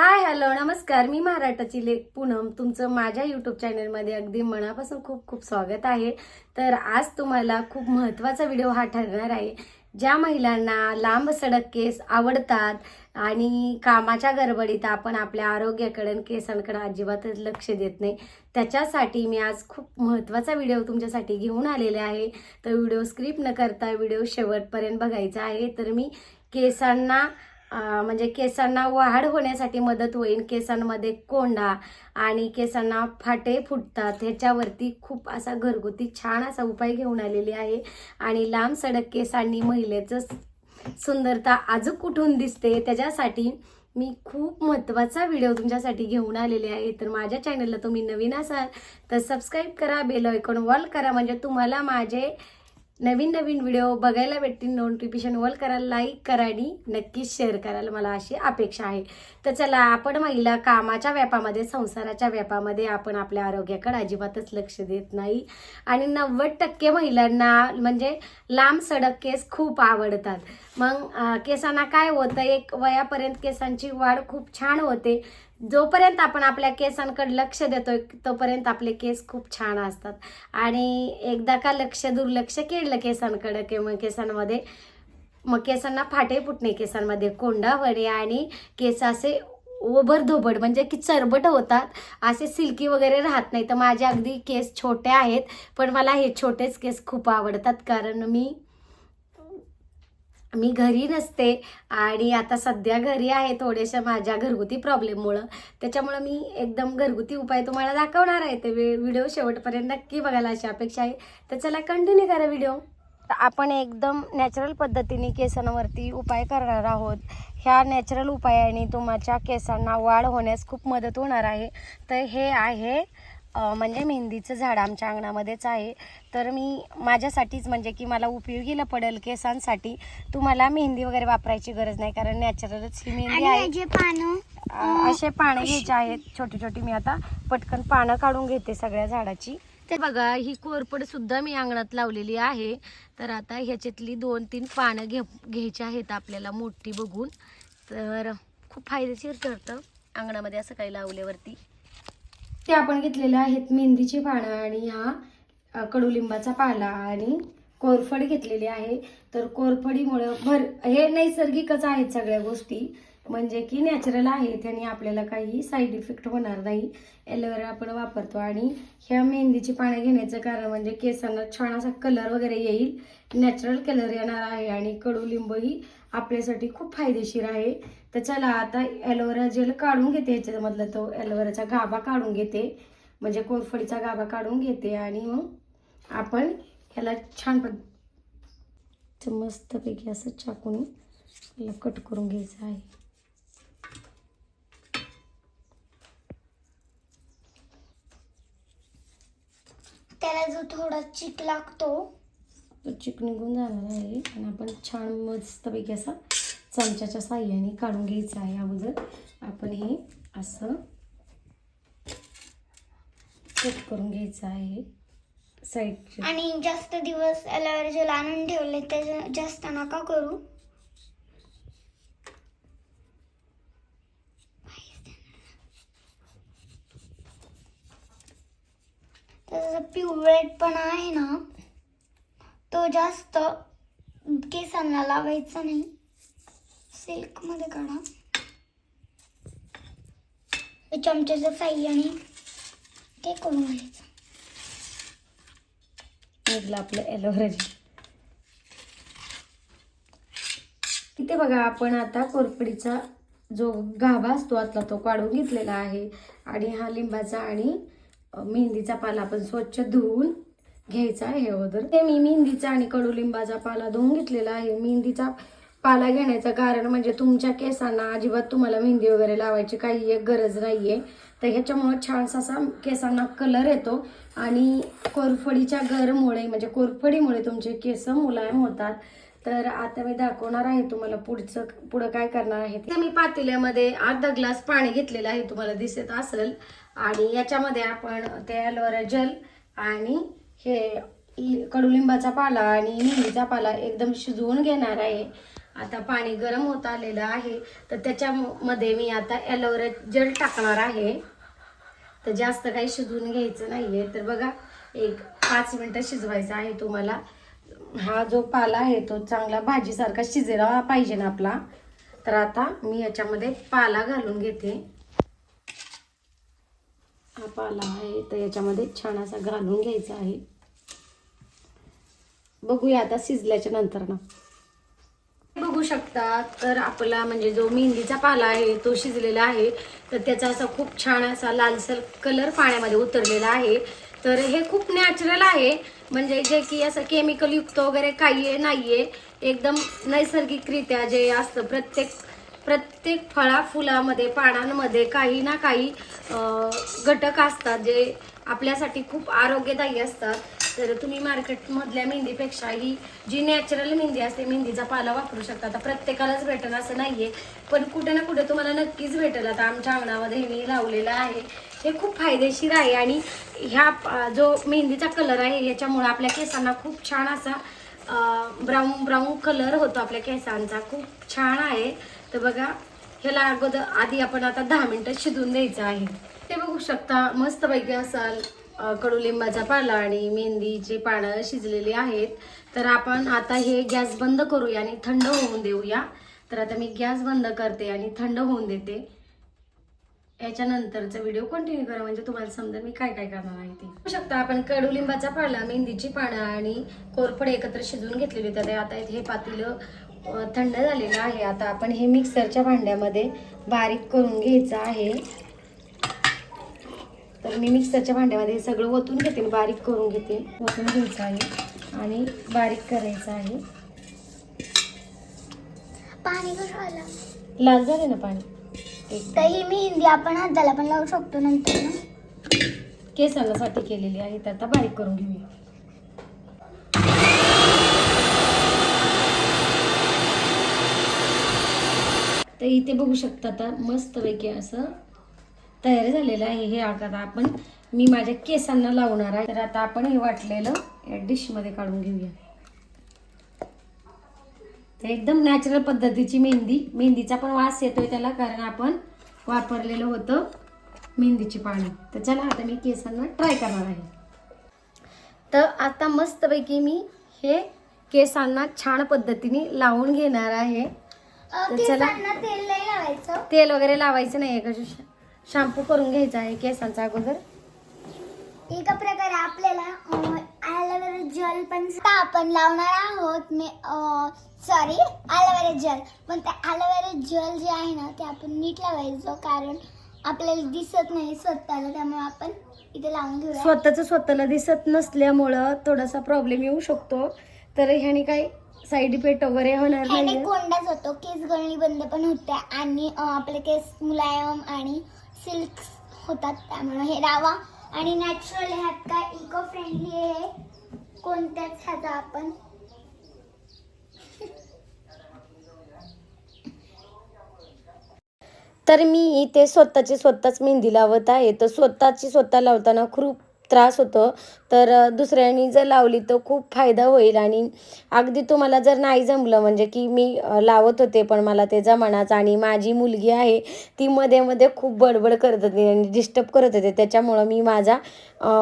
Hi hello नमस्कार. मी महाराष्ट्राची लेख पूनम. तुमचं माझ्या यूट्यूब चॅनलमध्ये अगदी मनापासून खूप खूप स्वागत आहे. तर आज तुम्हाला खूप महत्त्वाचा व्हिडिओ हा ठरणार आहे ज्या महिलांना लांब सडक केस आवडतात आणि कामाच्या गडबडीत आपण आपल्या आरोग्याकडे केसांकडे अजिबातच लक्ष देत नाही. त्याच्यासाठी मी आज खूप महत्त्वाचा व्हिडिओ तुमच्यासाठी घेऊन आलेले आहे. तर व्हिडिओ स्क्रिप्ट न करता व्हिडिओ शेवटपर्यंत बघायचा आहे. तर मी केसांना म्हणजे केसांना वाढ होण्यासाठी मदत होईल. केसांमध्ये कोंडा आणि केसांना फाटे फुटतात. ह्याच्यावरती खूप असा घरगुती छान असा उपाय घेऊन आलेली आहे. आणि लांब सडक केसांनी महिलेचं सुंदरता अजून कुठून दिसते त्याच्यासाठी मी खूप महत्त्वाचा व्हिडिओ तुमच्यासाठी घेऊन आलेले आहे. तर माझ्या चॅनलला तुम्ही नवीन असाल तर सबस्क्राईब करा बेल ऐकून वॉल करा. म्हणजे तुम्हाला माझे नवीन नवीन व्हिडिओ बघायला भेटतील नोटिफिकेशन वॉल करा लाईक करा आणि नक्कीच शेअर करायला मला अशी अपेक्षा आहे. तर चला आपण महिला कामाच्या व्यापामध्ये संसाराच्या व्यापामध्ये आपण आपल्या आरोग्याकडे अजिबातच लक्ष देत नाही. आणि नव्वद टक्के महिलांना म्हणजे लांब सडक केस खूप आवडतात. मग केसांना काय होतं? एक वयापर्यंत केसांची वाढ खूप छान होते. जोपर्यंत आपण आपल्या केसांकडे लक्ष देतोय तोपर्यंत आपले केस खूप छान असतात. आणि एकदा का लक्ष दुर्लक्ष केलं केसांकडे किंवा केसांमध्ये मग केसांना फाटे फुटणे केसांमध्ये कोंडा वडे आणि केस असे ओबर धोबड म्हणजे की चरबट होतात असे सिल्की वगैरे राहत नाही. तर माझे अगदी केस छोटे आहेत पण मला हे छोटेच केस खूप आवडतात. कारण मी मी घरी नसते आणि आता सध्या घरी आहे थोडेशा माझ्या घरगुती प्रॉब्लेममुळं. त्याच्यामुळं मी एकदम घरगुती उपाय तुम्हाला दाखवणार आहे. ते व्हिडिओ शेवटपर्यंत नक्की बघायला अशी अपेक्षा आहे. तर चला कंटिन्यू करा व्हिडिओ आपण एकदम नॅचरल पद्धतीने केसांवरती उपाय करणार आहोत. ह्या नॅचरल उपायाने तुमच्या केसांना वाढ होण्यास खूप मदत होणार आहे. तर हे आहे म्हणजे मेहंदीचं झाड आमच्या अंगणामध्येच आहे. तर मी माझ्यासाठीच म्हणजे की मला उपयोगीला पडेल केसांसाठी तुम्हाला मेहंदी वगैरे वापरायची गरज नाही कारण नॅचरलच ही मेहंदी आणि आहे. असे पानं? घ्यायचे आहेत छोटी छोटी मी आता. पटकन पानं काढून घेते सगळ्या झाडाची. ते बघा ही कोरपड सुद्धा मी अंगणात लावलेली आहे. तर आता ह्याच्यातली दोन तीन पानं घे घ्यायची आहेत आपल्याला मोठी बघून. तर खूप फायदेशीर ठरतं अंगणामध्ये असं काही लावल्यावरती. ते आपण घेतलेले आहेत मेहंदीची पानं आणि हा कडुलिंबाचा पाला आणि कोरफड घेतलेली आहे. तर कोरफडीमुळं भर हे नैसर्गिकच आहेत सगळ्या गोष्टी. म्हणजे की नॅचरल आहे त्याने आपल्याला काही साईड इफेक्ट होणार नाही. एलोवेरा आपण वापरतो आणि ह्या मेहंदीची पानं घेण्याचं कारण म्हणजे केसांना छान असा कलर वगैरे येईल. नॅचरल कलर येणार आहे आणि कडुलिंबही आपल्यासाठी खूप फायदेशीर आहे. तर चला आता ॲलोवेरा जेल काढून घेते. याच्यामधला तो ॲलोवेराचा गाभा काढून घेते. म्हणजे कोरफडीचा गाभा काढून घेते आणि मग आपण ह्याला छान पद्ध मस्तपैकी असं चाकून याला कट करून घ्यायचं आहे. त्याला जो थोडा चिक लागतो तो चिक निघून जाणार आहे. आणि आपण छान मस्तपैकी असा चमच्याच्या साह्याने काढून घ्यायचं आहे अगोदर. आपण हे असं कट करून घ्यायचं आहे. साईड आणि जास्त दिवस ॲलोवेरा जेल आणून ठेवले ते जास्त नका करू. त्याचा पण आहे ना तो जास्त केसांना लावायचा नाही. सिल्कमध्ये काढा. ते चमच्याच्या साह्याने ते करून घ्यायचं. आपलं ॲलोवेरा इथे बघा आपण आता कोरफडीचा जो गाभा असतो आतला तो काढून घेतलेला आहे. आणि हा लिंबाचा आणि मेहंदीचा पाला आपण स्वच्छ धुवून घ्यायचा आहे अगोदर ते मी मेहंदीचा आणि कडुलिंबाचा पाला धुवून घेतलेला आहे. मेहंदीचा पाला घेण्याचं कारण म्हणजे तुमच्या केसांना अजिबात तुम्हाला मेहंदी वगैरे लावायची काही एक गरज नाही आहे तर ह्याच्यामुळं छानसा असा केसांना कलर येतो. आणि कोरफडीच्या गरमुळे म्हणजे कोरफडीमुळे तुमचे केस मुलायम होतात. तर आता मी दाखवणार आहे तुम्हाला पुढचं पुढं काय करणार आहे ते. मी पातेल्यामध्ये अर्धा ग्लास पाणी घेतलेलं आहे. तुम्हाला दिसत असेल. आणि याच्यामध्ये आपण ते ॲलोवेरा जल आणि हे कडुलिंबाचा पाला आणि निंबीचा पाला एकदम शिजवून घेणार आहे. आता पाणी गरम होत आलेलं आहे. तर त्याच्यामध्ये मी आता ॲलोवेरा जेल टाकणार आहे. तर जास्त काही शिजवून घ्यायचं नाही आहे तर बघा एक पाच मिनटं शिजवायचा आहे तुम्हाला. हा जो पाला आहे तो चांगला भाजीसारखा शिजेला पाहिजे ना आपला. तर आता मी याच्यामध्ये पाला घालून घेते. हा पाला आहे. तर याच्यामध्ये छान असा घालून घ्यायचा आहे. बघूया आता शिजल्याच्या नंतर ना. बघू शकता तर आपला म्हणजे जो मेहंदीचा पाला आहे तो शिजलेला आहे. तर त्याचा असा खूप छान असा लालसर कलर पाण्यामध्ये उतरलेला आहे. तर हे खूप नॅचरल आहे. म्हणजे जे की असं केमिकल युक्त वगैरे काही आहे नाहीये. एकदम नैसर्गिकरित्या जे असतं प्रत्येक प्रत्येक फळा फुलामध्ये पानांमध्ये काही ना काही घटक असतात जे आपल्यासाठी खूप आरोग्यदायी असतात. तर तुम्ही मार्केटमधल्या मेहंदीपेक्षा ही जी नॅचरल मेहंदी असते मेहंदीचा पाला वापरू शकता. आता प्रत्येकालाच भेटेल असं नाही आहे पण कुठे ना कुठे तुम्हाला नक्कीच भेटेल. आता आमच्या अंगणामध्ये मी लावलेलं आहे. हे खूप फायदेशीर आहे आणि ह्या जो मेहंदीचा कलर आहे याच्यामुळे आपल्या केसांना खूप छान असा ब्राऊन ब्राऊन कलर होतो आपल्या केसांचा. खूप छान आहे. तर बघा ह्याला अगोदर आधी आपण आता दहा मिनटं शिजून द्यायचं आहे. ते बघू शकता मस्तपैकी असाल कडुलिंबाचा पाला आणि मेहंदीची पानं शिजलेली आहेत. तर आपण आता हे गॅस बंद करूया आणि थंड होऊन देऊया. तर आता मी गॅस बंद करते आणि थंड होऊन देते. याच्यानंतरचा व्हिडिओ कंटिन्यू करा म्हणजे तुम्हाला समजा मी काय काय करणार आहे ते. बघू शकता आपण कडुलिंबाचा पाला मेहंदीची पानं आणि कोरफड एकत्र शिजवून घेतलेली तर आता हे पातील थंड झालेलं आहे. आता आपण हे मिक्सरच्या भांड्यामध्ये बारीक करून घ्यायचं आहे. तर मी मिक्सरच्या भांड्यामध्ये सगळं ओतून घेते बारीक करून घेते. ओतून घ्यायचं आहे आणि बारीक करायचं आहे. पाणी कसं आलं लाल झाले ना पाणी? एक तर ही मेहंदी आपण हाताला पण लावू शकतो नंतर ना. केसांसाठी केलेली आहे तर आता बारीक करून घेऊया. तर इथे बघू शकता आता मस्तपैकी असं तयार झालेलं आहे हे आता आपण. मी माझ्या केसांना लावणार आहे. तर आता आपण हे वाटलेलं या डिशमध्ये काढून घेऊया. तर एकदम नॅचरल पद्धतीची मेहंदी. मेहंदीचा पण वास येतोय त्याला कारण आपण वापरलेलं होतं मेहंदीची पाणी तर चला आता मी केसांना ट्राय करणार आहे. तर आता मस्तपैकी मी हे केसांना छान पद्धतीने लावून घेणार आहे. तर चला. केसांना तेल नाही लावायचं. तेल वगैरे लावायचं नाही आहे शॅम्पू करून घ्यायचा आहे केसांचा अगोदर. एका प्रकारे आपल्याला ॲलोवेरा जेल पण आपण लावणार आहोत. मी सॉरी ॲलोवेरा जेल पण ते ॲलोवेरा जेल जे आहे ना ते आपण नीट लावायचं कारण आपल्याला दिसत नाही स्वतःला त्यामुळे आपण इथे लावून घेऊया. स्वतःच स्वतःला दिसत नसल्यामुळं थोडासा प्रॉब्लेम येऊ शकतो. तर ह्याने काही साईड इफेक्ट वगैरे होणार नाही कोंडाच होतो. केस गळणी बंद पण होते आणि अं, आपले केस मुलायम आणि सिल्क होतात. त्यामुळे हे लावा आणि नॅचरल ह्यात काय इको फ्रेंडली आहे कोणत्याच ह्याचा आपण? तर मी इथे स्वतःची स्वतःच मेहंदी लावत आहे. तर स्वतःची स्वतः लावताना खूप त्रास होतो. तर दुसऱ्यांनी जर लावली तर खूप फायदा होईल. आणि अगदी तुम्हाला जर नाही जमलं म्हणजे की मी लावत होते पण मला ते जमानाच आणि माझी मुलगी आहे ती मध्ये मध्ये खूप बडबड करत होती आणि डिस्टर्ब करत होते. त्याच्यामुळं मी माझा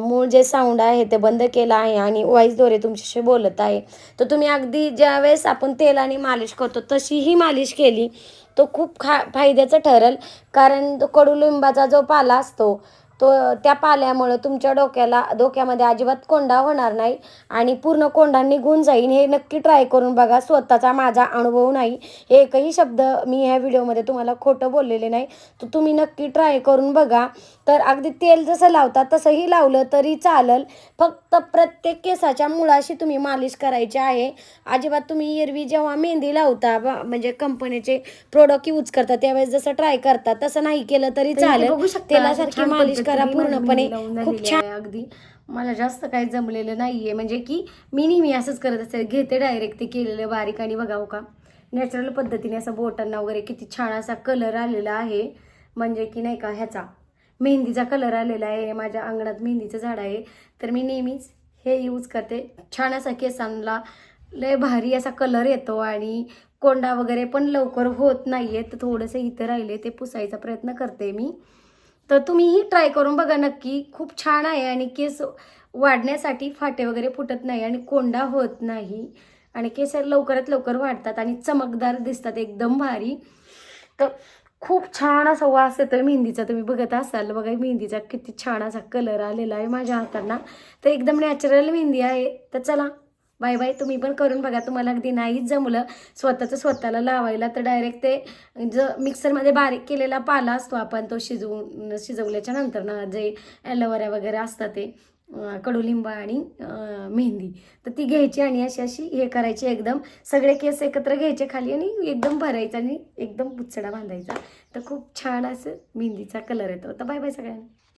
मूळ जे साऊंड आहे ते बंद केलं आहे आणि वॉईसद्वारे तुमच्याशी बोलत आहे. तर तुम्ही अगदी ज्यावेळेस आपण तेलाने मालिश करतो तशीही मालिश केली तो खूप खा फायद्याचं ठरेल. कारण तो कडुलिंबाचा जो पाला असतो तो त्या पाल्यामुळं तुमच्या डोक्याला डोक्यामध्ये अजिबात कोंडा होणार नाही आणि पूर्ण कोंडा निघून जाईल हे नक्की ट्राय करून बघा. स्वतःचा माझा अनुभव नाही. एकही शब्द मी ह्या व्हिडिओमध्ये तुम्हाला खोटं बोललेले नाही. तर तुम्ही नक्की ट्राय करून बघा. तर अगदी तेल जसं लावता तसंही लावलं तरी चालेल. फक्त प्रत्येक केसाच्या मुळाशी तुम्ही मालिश करायची आहे. अजिबात तुम्ही एरवी जेव्हा मेहंदी लावता म्हणजे कंपनीचे प्रोडक्ट यूज करता त्यावेळेस जसं ट्राय करता तसं नाही केलं तरी चालेल. तेलासारखी मालिश करा पूर्णपणे. खूप छान. अगदी. मला जास्त काही जमलेलं नाहीये. म्हणजे की मी नेहमी असंच करत असते. घेते डायरेक्ट ते केलेलं बारीक आणि बघाव का? नॅचरल पद्धतीने असं बोटांना वगैरे किती छान असा कलर आलेला आहे. म्हणजे की नाही का ह्याचा. मेहंदीचा कलर आलेला आहे. माझ्या अंगणात मेहंदीचं झाड आहे. तर मी नेहमीच हे यूज करते. छान असा केसांना लय भारी असा कलर येतो आणि कोंडा वगैरे पण लवकर होत नाहीये. तर थोडंसं इथं राहिले ते पुसायचा प्रयत्न करते मी. तर तुम्हीही ट्राय करून बघा नक्की. खूप छान आहे आणि केस वाढण्यासाठी फाटे वगैरे फुटत नाही आणि कोंडा होत नाही. आणि केस लवकरात लवकर वाढतात आणि चमकदार दिसतात एकदम भारी. तर खूप छान असा वास येतो मेहंदीचा. तुम्ही बघत असाल बघा मेहंदीचा किती छान असा कलर आलेला आहे माझ्या हातांना. तर एकदम नॅचरल मेहंदी आहे. तर चला बाय बाय तुम्ही पण करून बघा. तुम्हाला अगदी नाहीच जमलं स्वतःचं स्वतःला लावायला तर डायरेक्ट ते ज मिक्सरमध्ये बारीक केलेला पाला असतो आपण तो शिजवून शिजवल्याच्या नंतर ना जे ॲलोवेरा वगैरे असतात ते कडुलिंब आणि मेहंदी तर ती घ्यायची आणि अशी अशी हे करायची एकदम. सगळे केस एकत्र घ्यायचे खाली आणि एकदम भरायचा आणि एकदम पुचडा बांधायचा. तर खूप छान असं मेहंदीचा कलर येतो. तर बाय बाय सगळ्यांना.